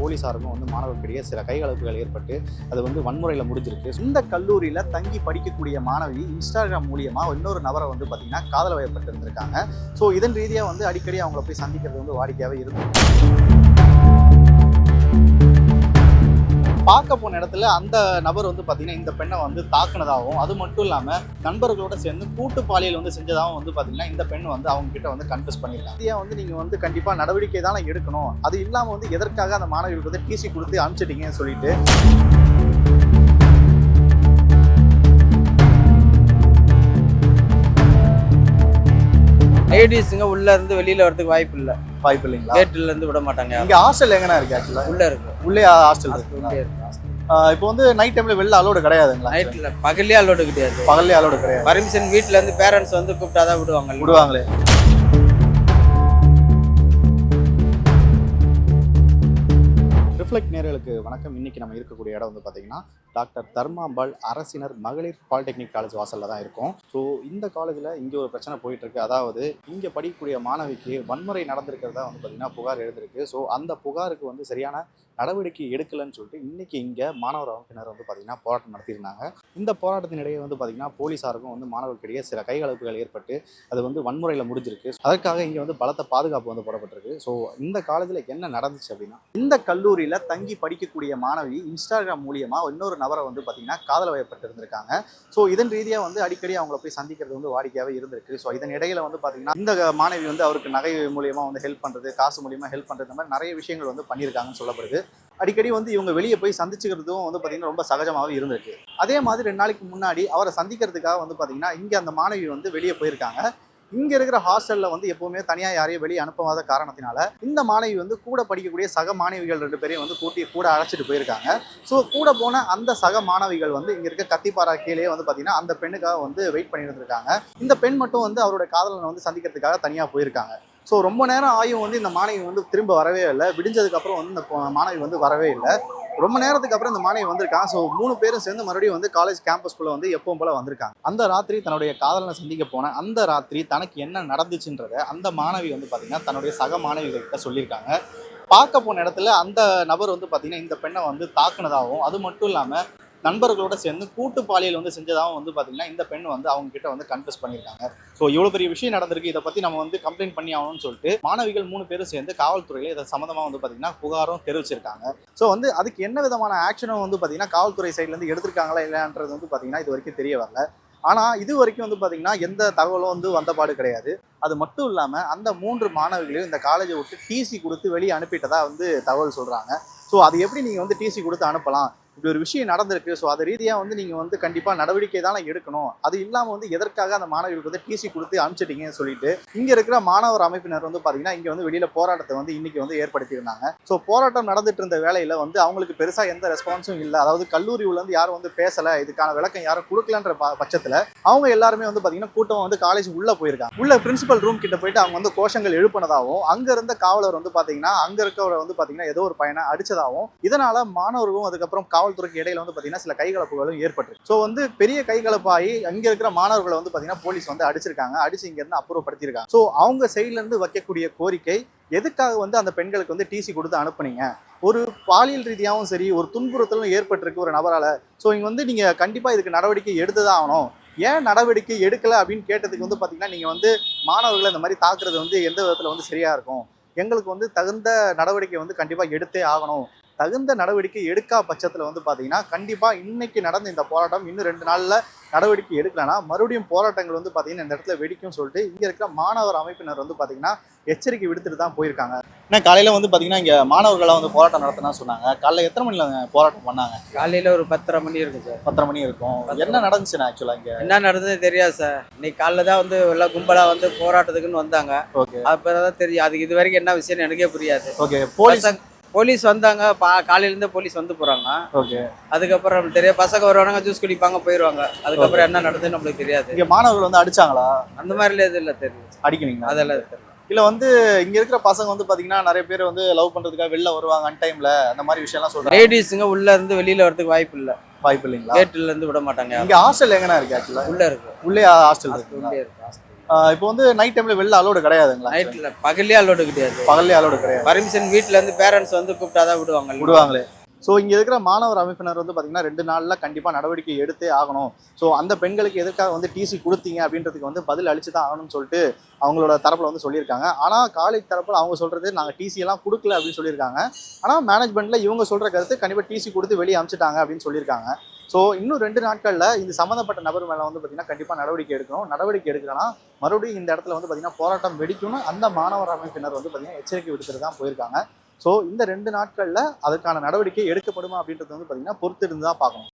போலீஸாருக்கும் வந்து மாணவர்களிடையே சில கைகலப்புகள் ஏற்பட்டு அது வந்து வன்முறையில் முடிஞ்சிருக்கு. இந்த கல்லூரியில் தங்கி படிக்கக்கூடிய மாணவி இன்ஸ்டாகிராம் மூலியமாக இன்னொரு நபரை வந்து பார்த்தீங்கன்னா காதல் வயப்பட்டு இருந்திருக்காங்க ஸோ இதன் ரீதியாக வந்து அடிக்கடி அவங்கள போய் சந்திக்கிறது வந்து வாடிக்கையாகவே இருந்து பார்க்க போன இடத்துல அந்த நபர் வந்து பார்த்தீங்கன்னா இந்த பெண்ணை வந்து தாக்குனதாகவும் அது மட்டும் இல்லாமல் நண்பர்களோட சேர்ந்து கூட்டு பாலியல் வந்து செஞ்சதாகவும் வந்து பார்த்தீங்கன்னா இந்த பெண் வந்து அவங்க கிட்ட வந்து கன்ஃபியூஸ் பண்ணிடலாம் இதை வந்து நீங்கள் வந்து கண்டிப்பாக நடவடிக்கை தானே எடுக்கணும். அது இல்லாமல் வந்து எதற்காக அந்த மாணவிகளுக்கு வந்து டிசி கொடுத்து அனுப்பிச்சிட்டீங்கன்னு சொல்லிட்டு? லேடிஸுங்க உள்ளே இருந்து வெளியில் வரதுக்கு வாய்ப்பு இல்லை. வாய்ப்பு இல்லைங்களா? கேட்ல இருந்து விட மாட்டாங்க இங்கே ஹாஸ்டல் எங்கண்ணா இருக்கு ஆக்சுவலாக உள்ள இருக்கு. உள்ளே ஹாஸ்டல் இருக்கு. இப்போ வந்து நைட் டைம்ல வெளில அலோடு கிடையாதுங்களா? நைட்ல பகல்லே அலோடு கிடையாது. பகல்லே அலோடு கிடையாது. பர்மிஷன் வீட்ல இருந்து பேரண்ட்ஸ் வந்து கூப்பிட்டாதான் விடுவாங்க. விடுவாங்களே. ரிஃப்ளெக்ட் நேர்களுக்கு வணக்கம். இன்னைக்கு நம்ம இருக்கக்கூடிய இடம் வந்து பார்த்தீங்கன்னா டாக்டர் தர்மாம்பாள் அரசினர் மகளிர் பாலிடெக்னிக் காலேஜ் வாசல்ல தான் இருக்கும். ஸோ இந்த காலேஜில் இங்கே ஒரு பிரச்சனை போயிட்டுருக்கு. அதாவது இங்கே படிக்கக்கூடிய மாணவிக்கு வன்முறை நடந்திருக்கிறதா வந்து பார்த்தீங்கன்னா புகார் எழுந்திருக்கு ஸோ அந்த புகாருக்கு வந்து சரியான நடவடிக்கை எடுக்கலைன்னு சொல்லிட்டு இன்றைக்கி இங்கே மாணவர் அமைப்பினர் வந்து பார்த்திங்கன்னா போராட்டம் நடத்தியிருந்தாங்க. இந்த போராட்டத்தின் இடையே வந்து பார்த்தீங்கன்னா போலீஸாருக்கும் வந்து மாணவர்களிடையே சில கைகலப்புகள் ஏற்பட்டு அது வந்து வன்முறையில் முடிஞ்சிருக்கு. அதற்காக இங்கே வந்து பலத்த பாதுகாப்பு வந்து போடப்பட்டிருக்கு. ஸோ இந்த காலேஜில் என்ன நடந்துச்சு அப்படின்னா இந்த கல்லூரியில் தங்கி படிக்கக்கூடிய மாணவி இன்ஸ்டாகிராம் மூலியமாக இன்னொரு நபரை வந்து பார்த்தீங்கன்னா காதல் வயப்பட்டு இருந்திருக்காங்க ஸோ இதன் ரீதியாக வந்து அடிக்கடி அவங்கள போய் சந்திக்கிறது வந்து வாடிக்கையாகவே இருந்திருக்கு. ஸோ இதன் இடையில வந்து பார்த்தீங்கன்னா இந்த மாணவி வந்து அவருக்கு நகை மூலியமாக வந்து ஹெல்ப் பண்ணுறது காசு மூலியமாக ஹெல்ப் பண்ணுறது மாதிரி நிறைய விஷயங்கள் வந்து பண்ணியிருக்காங்கன்னு சொல்லப்படுது. அடிக்கடி வந்து இவங்க வெளியே போய் சந்திச்சுக்கிறதும் வந்து பார்த்தீங்கன்னா ரொம்ப சகஜமாகவே இருந்திருக்கு. அதே மாதிரி ரெண்டு நாளைக்கு முன்னாடி அவரை சந்திக்கிறதுக்காக வந்து பார்த்தீங்கன்னா இங்கே அந்த மாணவி வந்து வெளியே போயிருக்காங்க. இங்கே இருக்கிற ஹாஸ்டலில் வந்து எப்போவுமே தனியாக யாரையும் வெளியே அனுப்பாத காரணத்தினால இந்த மாணவி வந்து கூட படிக்கக்கூடிய சக மாணவிகள் ரெண்டு பேரையும் வந்து கூட்டி கூட அழைச்சிட்டு போயிருக்காங்க. ஸோ கூட போன அந்த சக மாணவிகள் வந்து இங்கே இருக்க கத்திப்பாரா கீழே வந்து பார்த்தீங்கன்னா அந்த பெண்ணுக்காக வந்து வெயிட் பண்ணியிருந்திருக்காங்க இந்த பெண் மட்டும் வந்து அவரோட காதலனை வந்து சந்திக்கிறதுக்காக தனியாக போயிருக்காங்க. ஸோ ரொம்ப நேரம் ஆயும் வந்து இந்த மாணவி வந்து திரும்ப வரவே இல்லை. விடிஞ்சதுக்கப்புறம் வந்து இந்த மாணவி வந்து வரவே இல்லை. ரொம்ப நேரத்துக்கு அப்புறம் இந்த மாணவி வந்திருக்கான் ஸோ மூணு பேரும் சேர்ந்து மறுபடியும் வந்து காலேஜ் கேம்பஸ்குள்ளே வந்து எப்பவும் போல வந்திருக்காங்க. அந்த ராத்திரி தன்னுடைய காதலனை சந்திக்க போன அந்த ராத்திரி தனக்கு என்ன நடந்துச்சுன்றத அந்த மாணவி வந்து பார்த்தீங்கன்னா தன்னுடைய சக மாணவிகள்கிட்ட சொல்லியிருக்காங்க. பார்க்க போன இடத்துல அந்த நபர் வந்து பார்த்தீங்கன்னா இந்த பெண்ணை வந்து தாக்குனதாகவும் அது மட்டும் இல்லாமல் நண்பர்களோட சேர்ந்து கூட்டு பாலியல் வந்து செஞ்சதாகவும் வந்து பார்த்தீங்கன்னா இந்த பெண் வந்து அவங்க கிட்ட வந்து கன்ஃபியூஸ் பண்ணியிருக்காங்க. ஸோ இவ்வளோ பெரிய விஷயம் நடந்திருக்கு. இதை பற்றி நம்ம வந்து கம்ப்ளைண்ட் பண்ணி ஆகணும்னு சொல்லிட்டு மாணவிகள் மூணு பேரும் சேர்ந்து காவல்துறையில் இதை சம்மந்தமாக வந்து பார்த்தீங்கன்னா புகாரும் தெரிவிச்சிருக்காங்க. ஸோ வந்து அதுக்கு என்ன விதமான ஆக்ஷனும் வந்து பார்த்தீங்கன்னா காவல்துறை சைட்லேருந்து எடுத்திருக்காங்களா இல்லையான்றது வந்து பார்த்தீங்கன்னா இது வரைக்கும் தெரிய வரல. ஆனால் இது வரைக்கும் வந்து பார்த்தீங்கன்னா எந்த தகவலும் வந்து வந்தபாடு கிடையாது. அது மட்டும் இல்லாமல் அந்த மூன்று மாணவிகளையும் இந்த காலேஜை விட்டு டிசி கொடுத்து வெளியே அனுப்பிட்டதாக வந்து தகவல் சொல்கிறாங்க ஸோ அது எப்படி நீங்கள் வந்து டிசி கொடுத்து அனுப்பலாம்? இப்படி ஒரு விஷயம் நடந்திருக்கு. ஸோ அது ரீதியாக வந்து நீங்கள் வந்து கண்டிப்பாக நடவடிக்கை தானே எடுக்கணும். அது இல்லாமல் வந்து எதற்காக அந்த மாணவிகளுக்கு வந்து டிசி கொடுத்து அனுப்பிச்சிட்டீங்கன்னு சொல்லிட்டு இங்கே இருக்கிற மாணவர் அமைப்பினர் வந்து பார்த்தீங்கன்னா இங்கே வந்து வெளியில் போராட்டத்தை வந்து இன்னைக்கு வந்து ஏற்படுத்தியிருந்தாங்க ஸோ போராட்டம் நடந்துட்டு இருந்த வேலையில் வந்து அவங்களுக்கு பெருசாக எந்த ரெஸ்பான்ஸும் இல்லை. அதாவது கல்லூரி யாரும் வந்து பேசலை. இதுக்கான விளக்கம் யாரும் கொடுக்கலன்ற ப பட்சத்தில் அவங்க எல்லாருமே வந்து பார்த்தீங்கன்னா கூட்டம் வந்து காலேஜ் உள்ளே போயிருக்காங்க. உள்ள பிரின்சிபல் ரூம் கிட்ட போயிட்டு அவங்க வந்து கோஷங்கள் எழுப்பினதாகவும் அங்கே இருந்த காவலர் வந்து பார்த்தீங்கன்னா அங்கே இருக்கவரை வந்து பார்த்தீங்கன்னா ஏதோ ஒரு பையனை அடித்ததாகவும் இதனால் மாணவர்களும் அதுக்கப்புறம் காவல்துறைக்கு இடையில வந்து பார்த்தீங்கன்னா சில கைகலப்புகளும் ஏற்பட்டு ஸோ வந்து பெரிய கைகலப்பாகி அங்க இருக்கிற மாணவர்களை வந்து பார்த்தீங்கன்னா போலீஸ் வந்து அடிச்சிருக்காங்க. அடிச்சு இங்க இருந்து அப்புறப்படுத்தியிருக்காங்க ஸோ அவங்க சைட்ல இருந்து வைக்கக்கூடிய கோரிக்கை எதுக்காக வந்து அந்த பெண்களுக்கு வந்து டிசி கொடுத்து அனுப்புனீங்க? ஒரு பாலியல் ரீதியாகவும் சரி ஒரு துன்புறுத்தலும் ஏற்பட்டிருக்கு ஒரு நபரால. ஸோ இங்க வந்து நீங்க கண்டிப்பா இதுக்கு நடவடிக்கை எடுத்துதான் ஆகணும். ஏன் நடவடிக்கை எடுக்கல அப்படின்னு கேட்டதுக்கு வந்து பாத்தீங்கன்னா நீங்க வந்து மாணவர்களை இந்த மாதிரி தாக்குறது வந்து எந்த விதத்துல வந்து சரியா இருக்கும்? எங்களுக்கு வந்து தகுந்த நடவடிக்கை வந்து கண்டிப்பாக எடுத்தே ஆகணும். தகுந்த நடவடிக்கை எடுக்கா பட்சத்தில் வந்து பார்த்தீங்கன்னா கண்டிப்பாக இன்னைக்கு நடந்த இந்த போராட்டம் இன்னும் ரெண்டு நாளில் நடவடிக்கை எடுக்கலைன்னா மறுபடியும் போராட்டங்கள் வந்து பார்த்தீங்கன்னா இந்த இடத்துல வெடிக்கும்னு சொல்லிட்டு இங்கே இருக்கிற மாணவர் அமைப்பினர் வந்து பார்த்தீங்கன்னா எச்சரிக்கை விடுத்துட்டு தான் போயிருக்காங்க. ஏன்னா காலையில் வந்து பார்த்தீங்கன்னா இங்கே மாணவர்களாக வந்து போராட்டம் நடத்தினா சொன்னாங்க. காலைல எத்தனை மணியில் போராட்டம் பண்ணாங்க? காலையில ஒரு பத்தரை மணி இருக்கு சார். பத்தரை மணி இருக்கும். என்ன நடந்துச்சுண்ணா ஆக்சுவலாக இங்கே? என்ன நடந்தது தெரியாது சார். இன்னைக்கு காலைல தான் வந்து எல்லாம் கும்பலா வந்து போராட்டத்துக்குன்னு வந்தாங்க. ஓகே அப்பதான் தெரியும். அதுக்கு இது வரைக்கும் என்ன விஷயம்னு எனக்கே புரியாது. ஓகே போலீஸ் போலீஸ் வந்தாங்க பா காலையில இருந்து போலீஸ் வந்து போறாங்க. ஓகே. அதுக்கப்புறம் நம்மளுக்கு தெரியும் பசங்க வருவாங்க ஜூஸ் குடிப்பாங்க போயிருவாங்க. அதுக்கப்புறம் என்ன நடந்ததுன்னு நம்மளுக்கு தெரியாது. இங்கே மாணவர்கள் வந்து அடிச்சாங்களா? அந்த மாதிரில எதுவும் இல்லை தெரியும் அடிக்கிறீங்களா அதெல்லாம் தெரியல இல்ல வந்து இங்க இருக்கிற பசங்க வந்து பாத்தீங்கன்னா நிறைய பேர் வந்து லவ் பண்றதுக்காக வெளில வருவாங்க அன் டைம்ல அந்த மாதிரி விஷயம் எல்லாம் சொல்றாங்க. லேடிஸுங்க உள்ள இருந்து வெளியில வரதுக்கு வாய்ப்பு இல்ல. வாய்ப்பு இல்லைங்களா? கேட்ல இருந்து விட மாட்டாங்க இங்க ஹாஸ்டல் எங்கண்ணா இருக்கு ஆக்சுவலா உள்ள இருக்கு. உள்ளே ஹாஸ்டல் இருக்கு உள்ளே இருக்கு இப்போ வந்து நைட் டைம்ல வெளில அலோடு கிடையாதுங்களா? நைட்ல பகல்லே அலோடு கிடையாது. பகல்லே அலோடு கிடையாது. பர்மிஷன் வீட்ல இருந்து பேரண்ட்ஸ் வந்து கூப்பிட்டாதான் விடுவாங்க விடுவாங்களே. ஸோ இங்கே இருக்கிற மாணவர் அமைப்பினர் வந்து பார்த்தீங்கன்னா ரெண்டு நாளில் கண்டிப்பாக நடவடிக்கை எடுத்தே ஆகணும். ஸோ அந்த பெண்களுக்கு எதுக்காக வந்து டிசி கொடுத்தீங்க அப்படின்றதுக்கு வந்து பதில் அளிச்சு தான் ஆகணும்னு சொல்லிட்டு அவங்களோட தரப்பில் வந்து சொல்லியிருக்காங்க. ஆனால் காலேஜ் தரப்பில் அவங்க சொல்கிறது நாங்கள் டிசி எல்லாம் கொடுக்கல அப்படின்னு சொல்லியிருக்காங்க. ஆனால் மேனேஜ்மெண்ட்டில் இவங்க சொல்கிற கருத்து கண்டிப்பாக டிசி கொடுத்து வெளியே அனுப்பிச்சிட்டாங்க அப்படின்னு சொல்லியிருக்காங்க. ஸோ இன்னும் ரெண்டு நாட்களில் இந்த சம்மந்தப்பட்ட நபர் மேலே வந்து பார்த்தீங்கன்னா கண்டிப்பாக நடவடிக்கை எடுக்கணும். நடவடிக்கை எடுக்கலன்னா மறுபடியும் இந்த இடத்துல வந்து பார்த்திங்கன்னா போராட்டம் வெடிக்கும்னு அந்த மாணவர் அமைப்பினர் வந்து பார்த்தீங்கன்னா எச்சரிக்கை விடுத்துட்டு தான் போயிருக்காங்க. ஸோ இந்த ரெண்டு நாட்களில் அதுக்கான நடவடிக்கை எடுக்கப்படுமா அப்படின்றது வந்து பார்த்தீங்கன்னா பொறுத்து இருந்து தான் பார்க்கணும்.